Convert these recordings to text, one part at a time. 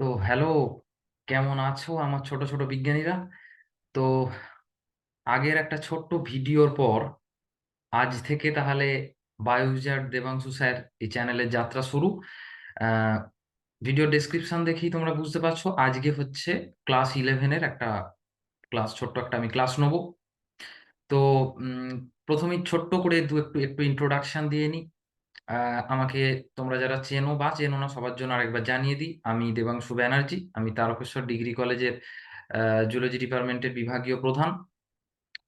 তো হ্যালো, কেমন আছো আমার ছোট ছোট বিজ্ঞানীরা? তো আগের একটা ছোট্ট ভিডিওর পর আজ থেকে তাহলে বায়োউজার দেবাংশু স্যার এই চ্যানেলের যাত্রা শুরু। ভিডিও ডেসক্রিপশন দেখেই তোমরা বুঝতে পারছ। আজকে হচ্ছে ক্লাস ইলেভেনের একটা ক্লাস ছোট্ট একটা আমি ক্লাস নেব। তো প্রথমেই ছোট্ট করে দু একটু একটু ইন্ট্রোডাকশন দিয়ে নিই। আমাকে তোমরা যারা চেনো বা চেনো না, সবার জন্য আরেকবার জানিয়ে দিই। আমি দেবাংশু ব্যানার্জি, আমি তারকেশ্বর ডিগ্রি কলেজের জুলজি ডিপার্টমেন্টের বিভাগীয় প্রধান।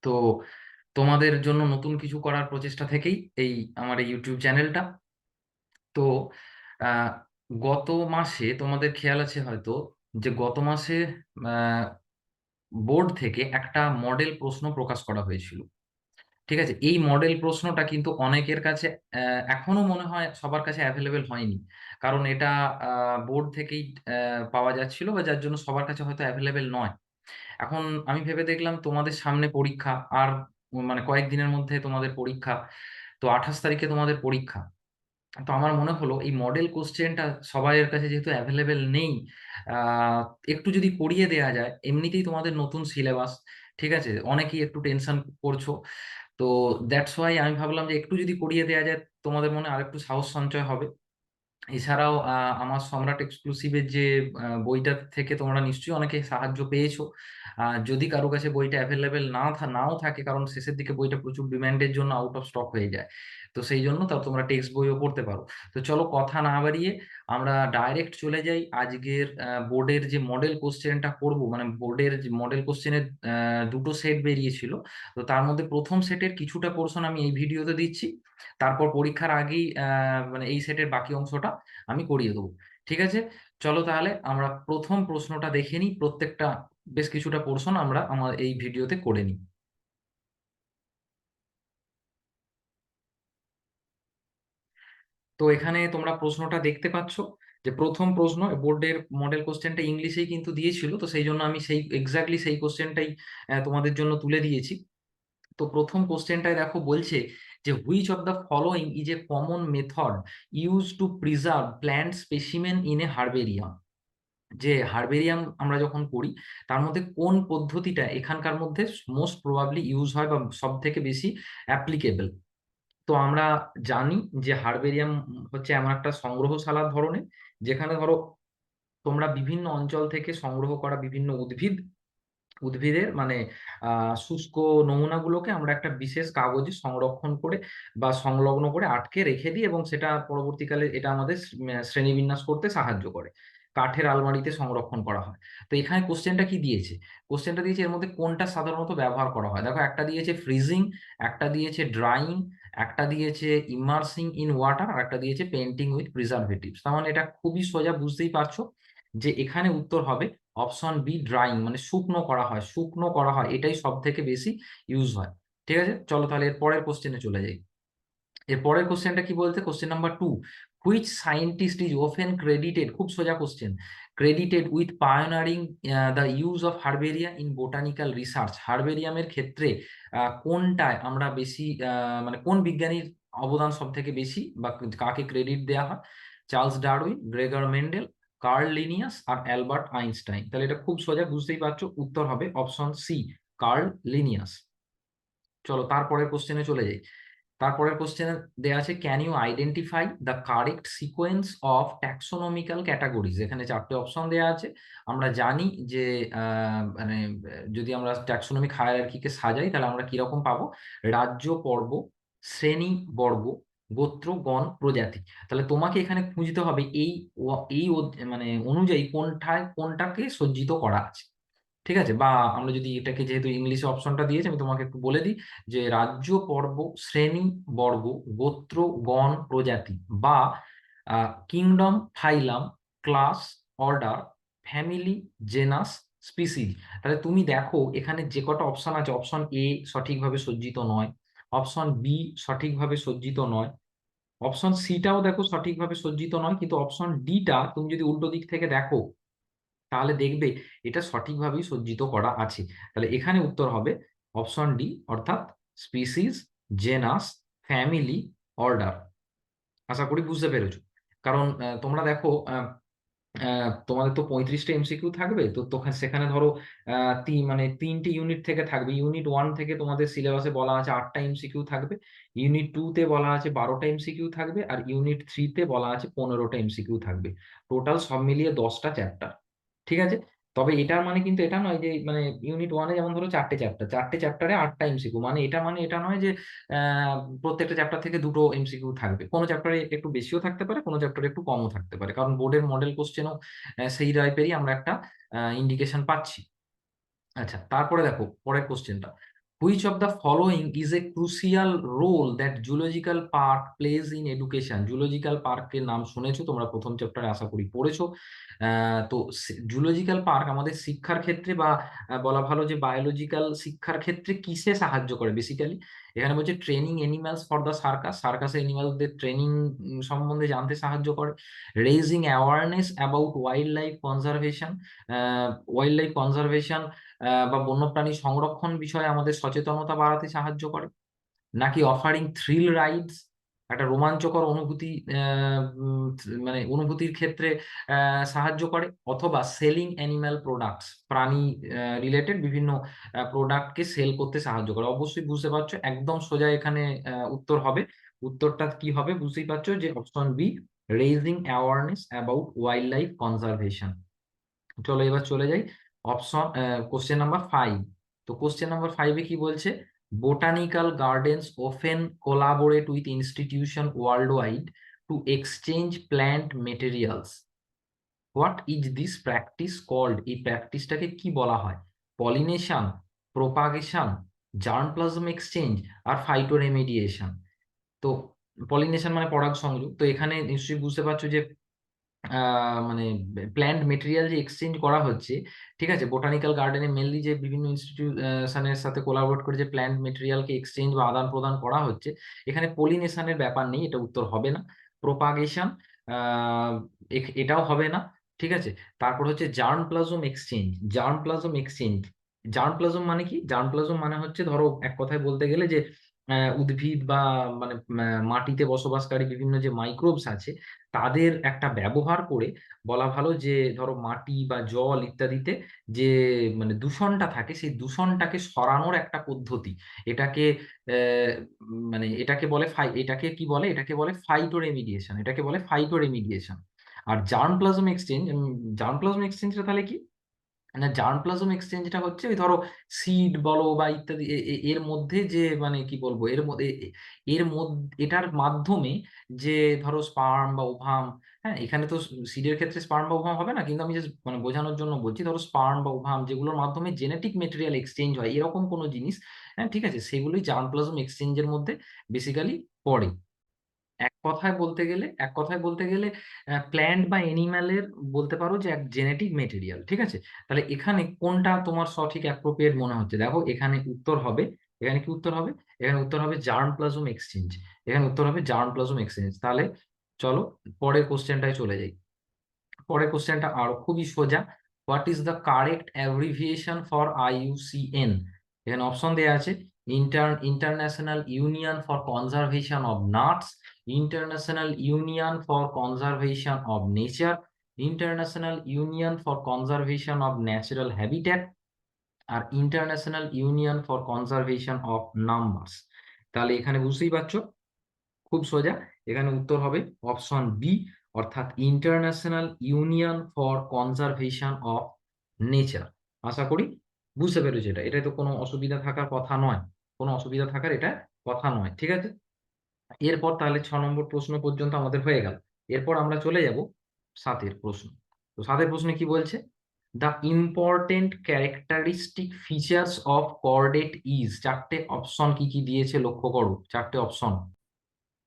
তো তোমাদের জন্য নতুন কিছু করার প্রচেষ্টা থেকেই এই আমার এই ইউটিউব চ্যানেলটা। তো গত মাসে তোমাদের খেয়াল আছে হয়তো যে গত মাসে বোর্ড থেকে একটা মডেল প্রশ্ন প্রকাশ করা হয়েছিল। ঠিক আছে? এই মডেল প্রশ্নটা কিন্তু অনেকের কাছে এখনও মনে হয় সবার কাছে অ্যাভেলেবেল হয়নি। কারণ এটা বোর্ড থেকেই পাওয়া যাচ্ছিল বা যার জন্য সবার কাছে হয়তো অ্যাভেলেবেল নয়। এখন আমি ভেবে দেখলাম তোমাদের সামনে পরীক্ষা আর মানে কয়েকদিনের মধ্যে তোমাদের পরীক্ষা, তো আঠাশ তারিখে তোমাদের পরীক্ষা। তো আমার মনে হলো এই মডেল কোশ্চেনটা সবাইয়ের কাছে যেহেতু অ্যাভেলেবেল নেই একটু যদি করিয়ে দেওয়া যায়, এমনিতেই তোমাদের নতুন সিলেবাস ঠিক আছে? অনেকেই একটু টেনশন করছ। তো দ্যাটস ওয়াই আমি ভাবলাম যে একটু যদি করিয়ে দেওয়া যায়, তোমাদের মনে আরেকটু সাহস সঞ্চয় হবে। এছাড়াও আমার সম্রাট এক্সক্লুসিভের যে বইটা থেকে তোমরা নিশ্চয়ই অনেকে সাহায্য পেয়েছ। যদি কারও কাছে বইটা অ্যাভেলেবেল না নাও থাকে, কারণ শেষের দিকে বইটা প্রচুর ডিমান্ডের জন্য আউট অফ স্টক হয়ে যায়। তো সেই জন্য তাও তোমরা টেক্সট বইও পড়তে পারো। তো চলো কথা না বাড়িয়ে আমরা ডাইরেক্ট চলে যাই আজকের বোর্ডের যে মডেল কোশ্চেনটা করব। মানে বোর্ডের যে মডেল কোশ্চেনের দুটো সেট বেরিয়েছিল। তো তার মধ্যে প্রথম সেটের কিছুটা পোর্শন আমি এই ভিডিওতে দিচ্ছি। তারপর পরীক্ষার আগেই মানে এই সেটের বাকি অংশটা আমি করিয়ে দেবো। ঠিক আছে? চলো তাহলে আমরা প্রথম প্রশ্নটা দেখে নিই প্রত্যেকটা বেশ কিছুটা পোর্শন আমরা আমার এই ভিডিওতে করে নিই। তো এখানে তোমরা প্রশ্নটা দেখতে পাচ্ছ যে প্রথম প্রশ্ন, বোর্ডের মডেল কোশ্চেনটা ইংলিশেই কিন্তু দিয়েছিল, তো সেই জন্য আমি সেই এক্স্যাক্টলি সেই কোশ্চেনটাই তোমাদের জন্য তুলে দিয়েছি। তো প্রথম কোশ্চেনটায় দেখো বলছে যে which of the following is a common method use to preserve plant specimen in a herbarium যে হার্বেরিয়াম আমরা যখন করি তার মধ্যে কোন পদ্ধতিটা এখানকার মধ্যে মোস্ট প্রবাবলি ইউজ হয় বা সব থেকে বেশি অ্যাপ্লিকেবল তো আমরা জানি যে হার্বেরিয়াম হচ্ছে এমন একটা সংগ্রহশালার ধরনের যেখানে ধরো তোমরা বিভিন্ন অঞ্চল থেকে সংগ্রহ করা বিভিন্ন উদ্ভিদ, উদ্ভিদের মানে শুষ্ক নমুনাগুলোকে আমরা একটা বিশেষ কাগজে সংরক্ষণ করে বা সংলগ্ন করে আটকে রেখে দিই এবং সেটা পরবর্তীকালে এটা আমাদের শ্রেণীবিন্যাস করতে সাহায্য করে। কাঠের আলমারিতে সংরক্ষণ করা হয়। তো এখানে কোশ্চেনটা কি দিয়েছে? কোশ্চেনটা দিয়েছে এর মধ্যে কোনটা সাধারণত ব্যবহার করা হয়? দেখো একটা দিয়েছে ফ্রিজিং একটা দিয়েছে ড্রাইং একটা দিয়েছে ইমার্সিং ইন ওয়াটার আর একটা দিয়েছে পেন্টিং উইথ প্রিজারভেটিভস তার মানে এটা খুবই সোজা বুঝতেই পারছ যে এখানে উত্তর হবে অপশন বি ড্রাইং মানে শুকনো করা হয়, শুকনো করা হয়, এটাই সব থেকে বেশি ইউজ হয়। ঠিক আছে? চলো তাহলে এর পরের কোশ্চেনে চলে যাই। এর পরের কোশ্চেনটা কি বলতে? Question number two which scientist is often credited খুব সোজা question credited with pioneering the use of herbaria in botanical research হার্বেরিয়ামের ক্ষেত্রে কোনটায় আমরা বেশি মানে কোন বিজ্ঞানীর অবদান সব থেকে বেশি বা কাকে ক্রেডিট দেওয়া হয়? Charles Darwin Gregor Mendel Carl Linnaeus আর অ্যালবার্ট আইনস্টাইন তাহলে এটা খুব সোজা, বুঝতেই পারছ? উত্তর হবে অপশন সি কার্ল লিনিয়াস চলো, তারপরের কোশ্চেনে চলে যাই। তারপরের কোশ্চেন দেওয়া আছে can you identify the correct sequence of taxonomical categories এখানে চারটে অপশন দেওয়া আছে। আমরা জানি যে মানে যদি আমরা ট্যাক্সোনমিক হায়ারার্কিকে সাজাই, তাহলে আমরা কীরকম পাবো? রাজ্য, পর্ব, শ্রেণি, বর্গ, গোত্র, গণ, প্রজাতি। তাহলে তোমাকে এখানে খুঁজতে হবে এই এই মানে অনুযায়ী কোনটায়, কোনটাকে সজ্জিত করা আছে। ঠিক আছে? বা আমরা যদি এটাকে যেহেতু ইংলিশে অপশনটা দিয়েছি, আমি তোমাকে একটু বলে দিই যে রাজ্য, পর্ব, শ্রেণি, বর্গ, গোত্র, গণ, প্রজাতি বা kingdom, phylum, class, order, family, genus species তাহলে তুমি দেখো এখানে যে কটা অপশন আছে, অপশন এ সঠিকভাবে সজ্জিত নয়, অপশন বি সঠিকভাবে সজ্জিত নয়, অপশন সিটাও দেখো সঠিকভাবে সজ্জিত নয়, কিন্তু অপশন ডিটা তুমি যদি উল্টো দিক থেকে দেখো তাহলে দেখবে এটা সঠিকভাবেই সজ্জিত করা আছে। তাহলে এখানে উত্তর হবে অপশন ডি অর্থাৎ স্পিসিস জেনাস ফ্যামিলি অর্ডার আশা করি বুঝতে পেরেছ। কারণ তোমরা দেখো তোমাদের তো পঁয়ত্রিশটা এমসিকিউ থাকবে, তো তোখানে সেখানে ধরো তিন মানে তিনটে ইউনিট থেকে থাকবে। ইউনিট ওয়ান থেকে তোমাদের সিলেবাসে বলা আছে আটটা এমসিকিউ থাকবে ইউনিট টু তে বলা আছে বারোটা এমসিকিউ থাকবে, আর ইউনিট থ্রিতে বলা আছে পনেরোটা এমসিকিউ থাকবে। টোটাল সব মিলিয়ে দশটা চ্যাপ্টার ঠিক আছে? তবে এটার মানে কিন্তু এটা নয় যে মানে ইউনিট ওয়ানে যেমন ধরো চারটে চ্যাপ্টার চারটে চ্যাপ্টারে আটটা এমসিকিউ মানে এটা মানে এটা নয় যে প্রত্যেকটা চ্যাপ্টার থেকে দুটো এমসিকিউ থাকবে। কোনো চ্যাপ্টারে একটু বেশিও থাকতে পারে, কোনো চ্যাপ্টারে একটু কমও থাকতে পারে। কারণ বোর্ডের মডেল কোশ্চেনও সেই টাইপেরই আমরা একটা ইন্ডিকেশন পাচ্ছি। আচ্ছা তারপরে দেখো, পরের কোশ্চেনটা which of the following is a crucial role that zoological park plays in education zoological পার্কের নাম শুনেছো? তোমরা প্রথম চ্যাপ্টারে আশা করি পড়েছো। তো জুলজিক্যাল পার্ক আমাদের শিক্ষার ক্ষেত্রে বা বলা ভালো যে বায়োলজিক্যাল শিক্ষার ক্ষেত্রে কিসে সাহায্য করে বেসিক্যালি এখানে বলছে training animals for the circus সার্কাসে এনিম্যালদের ট্রেনিং সম্বন্ধে জানতে সাহায্য করে। Raising awareness about wildlife conservation wildlife conservation বা বন্যপ্রাণী সংরক্ষণ বিষয়ে আমাদের সচেতনতা বাড়াতে সাহায্য করে। নাকি অফারিং থ্রিল রাইডস একটা রোমাঞ্চকর অনুভূতি মানে অনুভূতির ক্ষেত্রে সাহায্য করে। অথবা সেলিং অ্যানিম্যাল প্রোডাক্টস প্রাণী রিলেটেড বিভিন্ন প্রোডাক্টকে সেল করতে সাহায্য করে। অবশ্যই বুঝতে পারছ, একদম সোজা এখানে উত্তর হবে। উত্তরটা কি হবে? বুঝতেই পারছ যে option B raising awareness about wildlife conservation চলো এবার চলে যাই। অপশন কোশ্চেন নাম্বার ফাইভ তো কোশ্চেন নাম্বার ফাইভে কি বলছে? Botanical gardens often collaborate with institution worldwide to exchange plant materials what is this practice called এই প্র্যাকটিসটাকে কি বলা হয়? Pollination propagation germplasm exchange আর ফাইটোরেমিডিয়েশন তো পলিনেশন মানে পরাগ সংযোগ। তো এখানে নিশ্চয়ই বুঝতে পারছ যে মানে প্ল্যান্ট মেটেরিয়াল যে এক্সচেঞ্জ করা হচ্ছে, ঠিক আছে? বোটানিক্যাল গার্ডেনে মেনলি যে বিভিন্ন ইনস্টিটিউশনের সাথে কোলাবোরেট করে যে প্ল্যান্ট মেটেরিয়ালকে এক্সচেঞ্জ বা আদান প্রদান করা হচ্ছে, এখানে পলিনেশনের ব্যাপার নেই, এটা উত্তর হবে না। প্রোপাগেশন এটাও হবে না, ঠিক আছে? তারপর হচ্ছে germplasm exchange germplasm exchange germplasm মানে কি? জার্ম প্লাজম মানে হচ্ছে ধরো এক কথায় বলতে গেলে যে উদ্ভিদ বা মানে মাটিতে বসবাসকারী বিভিন্ন যে মাইক্রোবস আছে, তাদের একটা ব্যবহার করে বলা ভালো যে, ধরো মাটি বা জল ইত্যাদিতে যে মানে দূষণটা থাকে, সেই দূষণটাকে সরানোর একটা পদ্ধতি। এটাকে মানে এটাকে বলে ফাই এটাকে কি বলে? এটাকে বলে ফাইটোরেমিডিয়েশন এটাকে বলে ফাইটোরেমিডিয়েশন আর germplasm exchange germplasm এক্সচেঞ্জটা তাহলে কি? না জার্ম প্লাজম এক্সচেঞ্জটা হচ্ছে, ওই ধরো সিড বলো বা ইত্যাদি এর মধ্যে যে মানে কি বলব, এর মধ্যে এর মধ্যে, এটার মাধ্যমে যে ধরো স্পার্ম বা ওভাম হ্যাঁ এখানে তো সিডের ক্ষেত্রে স্পার্ম বা ওভাম হবে না, কিন্তু আমি জাস্ট মানে বোঝানোর জন্য বলছি, ধরো স্পার্ম বা ওভাম যেগুলোর মাধ্যমে জেনেটিক মেটেরিয়াল এক্সচেঞ্জ হয়, এরকম কোনো জিনিস হ্যাঁ ঠিক আছে, সেগুলোই জার্ম প্লাজম এক্সচেঞ্জের মধ্যে বেসিক্যালি পড়ে। এক কথায় বলতে গেলে, এক কথায় বলতে গেলে প্ল্যান্ট বা এনিম্যালের বলতে পারো যে, এক জেনেটিক মেটেরিয়াল ঠিক আছে? তাহলে এখানে কোনটা তোমার সঠিক অ্যাপ্রোপ্রিয়েট মনে হচ্ছে? দেখো, এখানে উত্তর হবে। এখানে কি উত্তর হবে? এখানে উত্তর হবে জার্ম প্লাজম এক্সচেঞ্জ এখানে উত্তর হবে জার্ম প্লাজম এক্সচেঞ্জ তাহলে চলো, পরের কোশ্চেনটায় চলে যাই। পরের কোশ্চেনটা আরও খুবই সোজা। What is the correct abbreviation for IUCN এখানে অপশন দেওয়া আছে। Inter international union for conservation of nuts international union for conservation of nature international union for conservation of natural habitat R international union for conservation of numbers তাহলে এখানে বুঝতেই পারছ? খুব সোজা। এখানে উত্তর হবে অপশন বি অর্থাৎ international union for conservation of nature আশা করি বুঝতে পেরেছ এটা। এটা তো কোনো অসুবিধা থাকার কথা নয়। কোনো অসুবিধা থাকার এটা কথা নয়। ঠিক আছে? এরপর তাহলে ছ নম্বর প্রশ্ন পর্যন্ত আমাদের হয়ে গেল। এরপর আমরা চলে যাব সাতের প্রশ্ন। তো সাতের প্রশ্নে কি বলছে? The important characteristic features of chordate is চারটে অপশন কি কি দিয়েছে লক্ষ্য করো? চারটে অপশন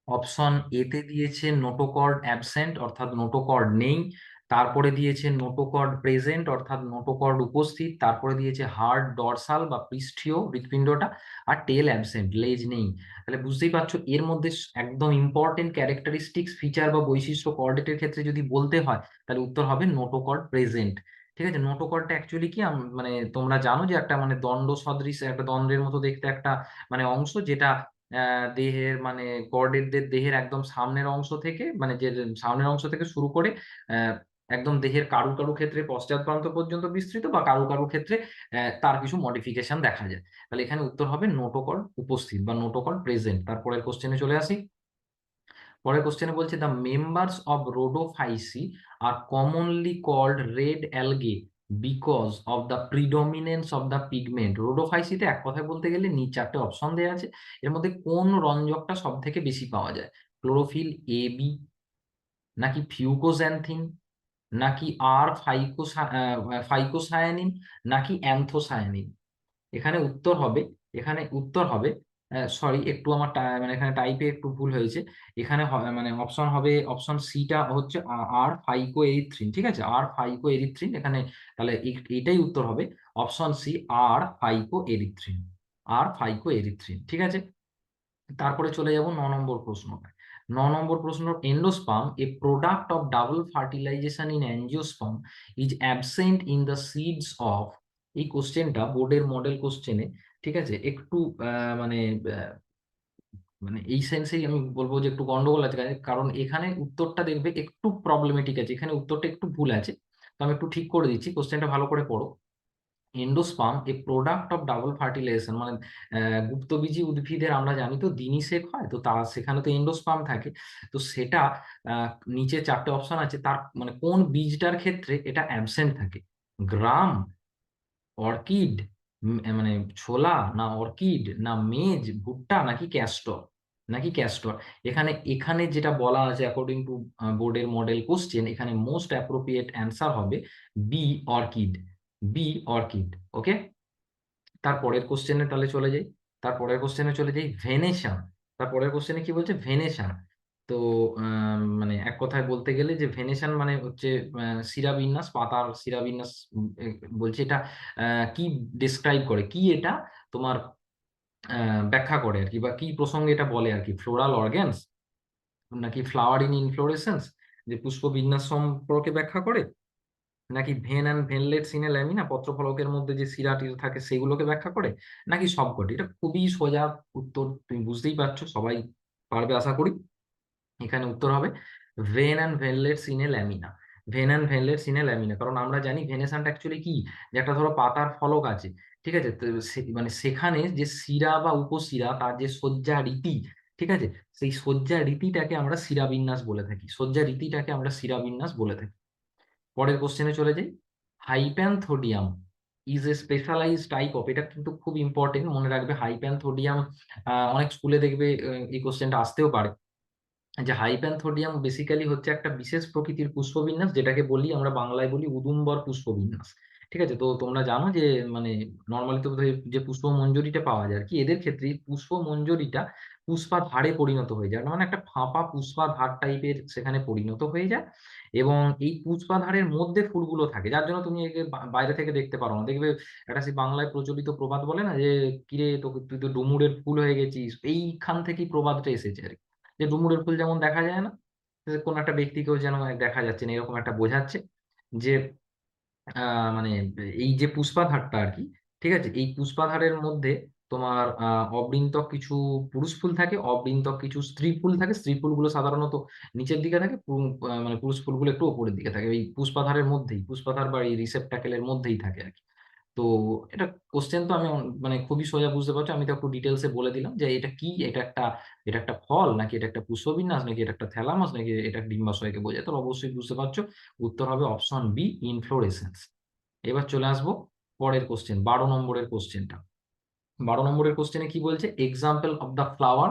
অপশন এতে দিয়েছে নোটোকর্ড অ্যাবসেন্ট অর্থাৎ নোটোকর্ড নেই। তারপরে দিয়েছে নোটোকর্ড প্রেজেন্ট অর্থাৎ নোটোকর্ড উপস্থিত। তারপরে দিয়েছে হার্ড ডরসাল বা পৃষ্ঠীয় হৃৎপিণ্ডটা। আর টেল অ্যাবসেন্ট লেজ নেই। তাহলে বুঝতেই পারছ, এর মধ্যে একদম ইম্পর্টেন্ট ক্যারেক্টারিস্টিক্স ফিচার বা বৈশিষ্ট্য কর্ডেটের ক্ষেত্রে যদি বলতে হয়, তাহলে উত্তর হবে নোটোকর্ড প্রেজেন্ট ঠিক আছে? নোটোকর্ডটা অ্যাকচুয়ালি কি? মানে তোমরা জানো যে একটা মানে দণ্ড সদৃশ, একটা দণ্ডের মতো দেখতে একটা মানে অংশ যেটা দেহের মানে কর্ডেটদের দেহের একদম সামনের অংশ থেকে মানে যে সামনের অংশ থেকে শুরু করে একদম দেহের কারু কারু ক্ষেত্রে পশ্চাৎ প্রান্ত পর্যন্ত বিস্তৃত বা কারু কারু ক্ষেত্রে তার কিছু মডিফিকেশন দেখা যায়। তাহলে এখানে উত্তর হবে নোটোকল উপস্থিত বা নোটোকল প্রেজেন্ট তারপরের কোশ্চেনে চলে আসি। পরের কোশ্চেনে বলছে the members of Rhodophyceae are commonly called red algae because of the predominance of the pigment রোডোফাইসিতে এক কথায় বলতে গেলে নিচ চারটে অপশন দেওয়া আছে। এর মধ্যে কোন রঞ্জকটা সব থেকে বেশি পাওয়া যায়? ক্লোরোফিল এ বি নাকি ফিউকোজ্যান্থিন নাকি আর ফাইকোসা ফাইকোসায়ানিন নাকি অ্যান্থোসায়ানিন? এখানে উত্তর হবে, এখানে উত্তর হবে সরি একটু আমার মানে এখানে টাইপে একটু ভুল হয়েছে। এখানে মানে অপশন হবে অপশন সিটা হচ্ছে আর ফাইকো এরিথ্রিন ঠিক আছে? আর ফাইকো এরিথ্রিন এখানে তাহলে এটাই উত্তর হবে অপশন সি আর ফাইকো এরিথ্রিন আর ফাইকো এরিথ্রিন ঠিক আছে? তারপরে চলে যাব ন নম্বর প্রশ্ন ন নম্বর প্রশ্ন endosperm a product of double fertilisation in angiosperm is absent in the seeds of এই কোশ্চেনটা বোর্ডের মডেল কোশ্চেনে ঠিক আছে? একটু মানে মানে এই সেন্সেই আমি বলব যে একটু গন্ডগোল আছে, কারণ এখানে উত্তরটা দেখবে একটু প্রবলেমেটিক আছে, এখানে উত্তরটা একটু ভুল আছে। তো আমি একটু ঠিক করে দিচ্ছি কোশ্চেনটা ভালো করে পড়ো। Endosperm a product of double fertilisation মানে গুপ্তবীজী উদ্ভিদের আমরা জানি তো দিনিসেক হয়, তো তা সেখানে তো এন্ডোস্পাম থাকে। তো সেটা নিচে চারটে অপশন আছে, তার মানে কোন বীজটার ক্ষেত্রে এটা অ্যাবসেন্ট থাকে? গ্রাম, অর্কিড মানে ছোলা না অর্কিড না মেজ, ভুট্টা নাকি ক্যাস্টর নাকি ক্যাস্টর এখানে এখানে যেটা বলা আছে অ্যাকর্ডিং টু বোর্ডের মডেল কোশ্চেন এখানে মোস্ট অ্যাপ্রোপ্রিয়েট অ্যান্সার হবে B, orchid. B orchid okay তারপরের কোশ্চেনে তাহলে চলে যাই। তারপরের কোশ্চেনে চলে যাই ভেনেশন তারপরের কোশ্চেনে কি বলছে? ভেনেশন তো মানে এক কথায় বলতে গেলে যে ভেনেশন মানে হচ্ছে শিরাবিন্যাস পাতার শিরাবিন্যাস বলছে এটা কি ডিসক্রাইব করে? কি এটা তোমার ব্যাখ্যা করে আর কি? বা কি প্রসঙ্গে এটা বলে আর কি? ফ্লোরাল অর্গ্যানস নাকি ফ্লাওয়ার ইন ইনফ্লোরেসেন্স যে পুষ্প বিন্যাস সম্পর্কে ব্যাখ্যা করে? নাকি ভেন অ্যান্ড ভেনলেট সিনে ল্যামিনা পত্রফলকের মধ্যে যে শিরাটি থাকে সেগুলোকে ব্যাখ্যা করে, নাকি সবকটি এটা খুবই সোজা উত্তর তুমি বুঝতেই পারছ, সবাই পারবে আশা করি। এখানে উত্তর হবে, ভেন অ্যান্ড ভেনলেট সিনে ল্যামিনা ভেন অ্যান্ড ভেনলেট সিনে ল্যামিনা কারণ আমরা জানি ভেনেশনটা অ্যাকচুয়ালি কি? যে একটা ধরো পাতার ফলক আছে, ঠিক আছে? মানে সেখানে যে শিরা বা উপশিরা তার যে সজ্জা রীতি, ঠিক আছে? সেই সজ্জা রীতিটাকে আমরা শিরাবিন্যাস বলে থাকি। সজ্জা রীতিটাকে আমরা শিরাবিন্যাস বলে থাকি। পরের কোশ্চেনে চলে যাই। Hypanthodium is a specialise type of এটা কিন্তু খুব ইম্পর্টেন্ট মনে রাখবে হাইপ্যানথোডিয়াম অনেক স্কুলে দেখবে এই কোশ্চেনটা আসতেও পারে। যে হাইপ্যানথোডিয়াম বেসিক্যালি হচ্ছে একটা বিশেষ প্রকৃতির পুষ্পবিন্যাস, যেটাকে বলি আমরা বাংলায় বলি উদুম্বর পুষ্পবিন্যাস। ঠিক আছে? তো তোমরা জানো যে মানে নর্মালি তো যে পুষ্পমঞ্জরিটা পাওয়া যায় আর কি এদের ক্ষেত্রে এই পুষ্পমঞ্জরিটা পুষ্পাধারে পরিণত হয়ে যায়। মানে একটা ফাঁপা পুষ্পা ধার টাইপের সেখানে পরিণত হয়ে যায় এবং এই পুষ্পা ধারের মধ্যে ফুলগুলো থাকে। যার জন্য তুমি একে বাইরে থেকে দেখতে পারো না। দেখবে একটা সেই বাংলায় প্রচলিত প্রবাদ বলে না যে, কিরে তোকে, তুই তো ডুমুরের ফুল হয়ে গেছিস। এইখান থেকেই প্রবাদটা এসেছে আর কি যে ডুমুরের ফুল যেমন দেখা যায় না কোনো একটা ব্যক্তিকেও যেন দেখা যাচ্ছে না, এরকম একটা বোঝাচ্ছে যে মানে এই যে পুষ্পাধারটা আর কি ঠিক আছে? এই পুষ্পাধারের মধ্যে তোমার অবৃন্তক কিছু পুরুষ ফুল থাকে অবৃন্তক কিছু স্ত্রী ফুল থাকে। স্ত্রী ফুলগুলো সাধারণত নিচের দিকে থাকে মানে পুরুষ ফুলগুলো একটু ওপরের দিকে থাকে। এই পুষ্পাধারের মধ্যেই পুষ্পাধার বা এই রিসেপ্টাকেলের মধ্যেই থাকে আর কি তো এটা কোশ্চেন তো আমি মানে খুবই সোজা বুঝতে পারছি। আমি তো একটু ডিটেলসে বলে দিলাম যে এটা কি? এটা একটা এটা একটা ফল নাকি এটা একটা পুষ্পবিন্যাস নাকি এটা একটা থ্যালামাস নাকি এটা ডিম্বাশয়কে বোঝায়? তো অবশ্যই বুঝতে পারছ। উত্তর হবে অপশন বি ইনফ্লোরেসেন্স এবার চলে আসব পরের কোশ্চেন বারো নম্বরের কোশ্চেনটা বারো নম্বরের কোশ্চেনে কি বলছে? Example of the flower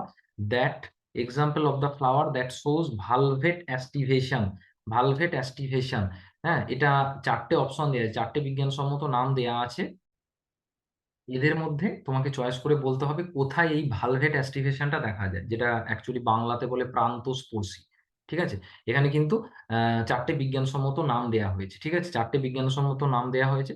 that example of the flower that shows valvate aestivation valvate aestivation হ্যাঁ এটা চারটে অপশন দেওয়া আছে। চারটে বিজ্ঞানসম্মত নাম দেয়া আছে। এদের মধ্যে তোমাকে চয়েস করে বলতে হবে কোথায় এই ভালভেট অ্যাস্টিভেশনটা দেখা যায়, যেটা অ্যাকচুয়ালি বাংলাতে বলে প্রান্ত প্রান্তস্পর্শী। ঠিক আছে? এখানে কিন্তু চারটে বিজ্ঞানসম্মত নাম দেয়া হয়েছে। ঠিক আছে? চারটে বিজ্ঞানসম্মত নাম দেয়া হয়েছে।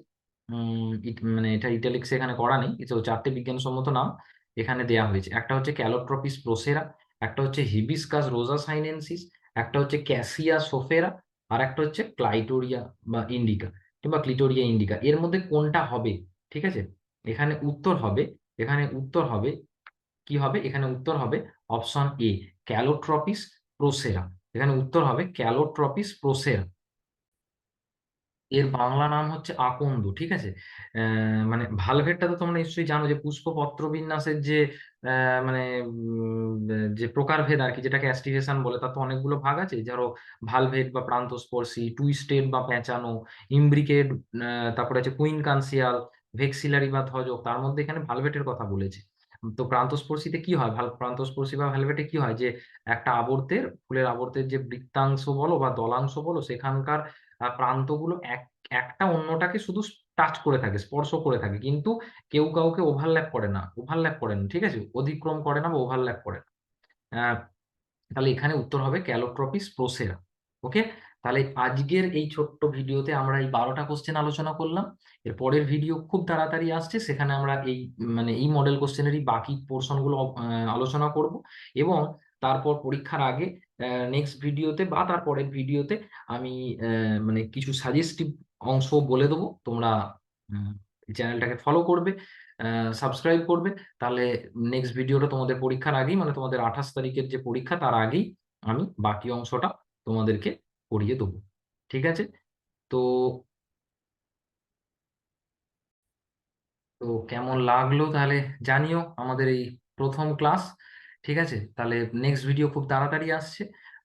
মানে এটা ইটালিক্স এখানে করা নেই। তো চারটে বিজ্ঞানসম্মত নাম এখানে দেয়া হয়েছে। একটা হচ্ছে ক্যালোট্রপিস প্রোসেরা একটা হচ্ছে হিবিসকাস রোজা সাইনেন্সিস একটা হচ্ছে ক্যাসিয়া সোফেরা আর একটা হচ্ছে ক্লাইটোরিয়া বা ইন্ডিকা কিংবা ক্লিটোরিয়া ইন্ডিকা। এর মধ্যে কোনটা হবে? ঠিক আছে? এখানে উত্তর হবে, এখানে উত্তর হবে, কি হবে? এখানে উত্তর হবে অপশন এ, ক্যালোট্রপিস প্রোসেরা। এখানে উত্তর হবে ক্যালোট্রপিস প্রোসেরা। এর বাংলা নাম হচ্ছে আকন্দ, ঠিক আছে? মানে ভালভেটটা তো তোমরা নিশ্চয়ই জানো যে পুষ্প পত্র বিন্যাসের যে মানে যে প্রকারভেদ আর কি, যেটাকে অ্যাস্টিভেশন বলে, তার তো অনেকগুলো ভাগ আছে। ধরো ভালভেট বা প্রান্তস্পর্শী, টুইস্টেড বা পেঁচানো ইমব্রিকেট তারপরে আছে কুইনকানসিয়াল, ভেক্সিলারি বা ধ্বজক তার মধ্যে এখানে ভালভেটের কথা বলেছে। তো প্রান্তস্পর্শীতে কি হয়? ভালো, প্রান্তস্পর্শী বা ভ্যালভেটে কি হয়? যে একটা আবর্তের, ফুলের আবর্তের যে বৃত্তাংশ বলো বা দলাংশ বলো, সেখানকার প্রান্তগুলো এক, একটা অন্যটাকে শুধু টাচ করে থাকে, স্পর্শ করে থাকে। কিন্তু কেউ কাউকে ওভারল্যাপ করে না ওভারল্যাপ করে না, ঠিক আছে? অধিক্রম করে না বা ওভারল্যাপ করে না। তাহলে এখানে উত্তর হবে ক্যালোট্রপিস প্রোসেরা ওকে তাহলে আজকের এই ছোট্ট ভিডিওতে আমরা এই বারোটা কোশ্চেন আলোচনা করলাম। এর পরের ভিডিও খুব তাড়াতাড়ি আসছে, সেখানে আমরা এই মানে এই মডেল কোশ্চেনেরই বাকি পোর্শনগুলো আলোচনা করব। এবং তারপর পরীক্ষার আগে নেক্সট ভিডিওতে বা তার পরের ভিডিওতে আমি মানে কিছু সাজেস্টিভ অংশ বলে দেবো। তোমরা চ্যানেলটাকে ফলো করবে সাবস্ক্রাইব করবে। তাহলে নেক্সট ভিডিওটা তোমাদের পরীক্ষার আগেই মানে তোমাদের আঠাশ তারিখের যে পরীক্ষা, তার আগেই আমি বাকি অংশটা তোমাদেরকে করিয়ে দেবো। ঠিক আছে? তো তো কেমন লাগল তাহলে জানিও আমাদের এই প্রথম ক্লাস ঠিক আছে? তাহলে নেক্সট ভিডিও খুব তাড়াতাড়ি আসছে।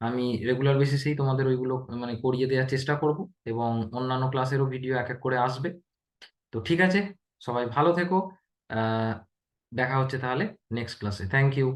আমি রেগুলার বেসিসেই তোমাদের ওইগুলো মানে করিয়ে দেওয়ার চেষ্টা করব এবং অন্যান্য ক্লাসেরও ভিডিও এক এক করে আসবে। তো ঠিক আছে? সবাই ভালো থেকো। দেখা হচ্ছে তাহলে নেক্সট ক্লাসে থ্যাংক ইউ